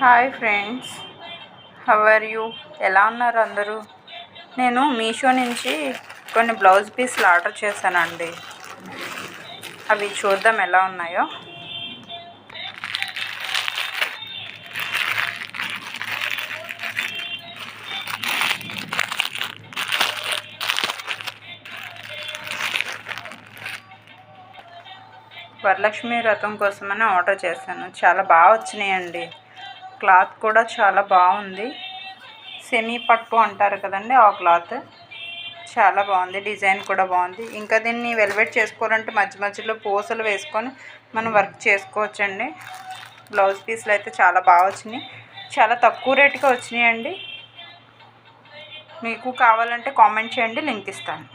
Hi friends. How are you ఎలా ఉన్నారు అందరూ? నేను మీషో నుంచి కొన్ని బ్లౌజ్ పీస్లు ఆర్డర్ చేశానండి. అవి చూద్దాం ఎలా ఉన్నాయో. వరలక్ష్మి వ్రతం కోసమని ఆర్డర్ చేశాను. చాలా బాగా వచ్చినాయండి. క్లాత్ కూడా చాలా బాగుంది. సెమీ పట్టు అంటారు కదండి ఆ క్లాత్. చాలా బాగుంది డిజైన్ కూడా బాగుంది. ఇంకా దీన్ని వెల్వెట్ చేసుకోవాలంటే మధ్య మధ్యలో పూసలు వేసుకొని మనం వర్క్ చేసుకోవచ్చండి. బ్లౌజ్ పీస్లు అయితే చాలా బాగా వచ్చినాయి. చాలా తక్కువ రేటుగా వచ్చినాయండి. మీకు కావాలంటే కామెంట్ చేయండి లింక్ ఇస్తాను.